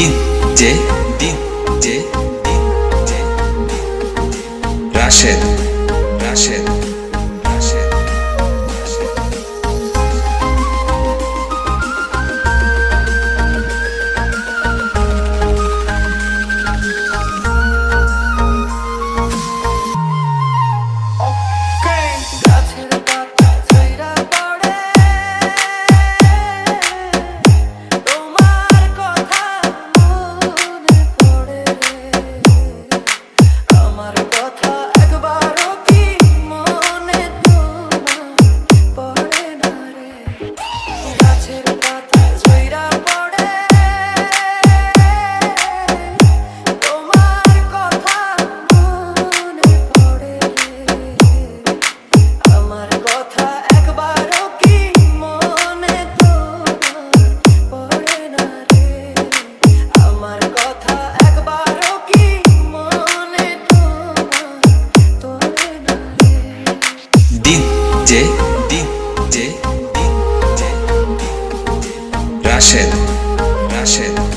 দিন যে দিন যে দিন যে Rashed Rashed. DJ DJ Rashed Rashed.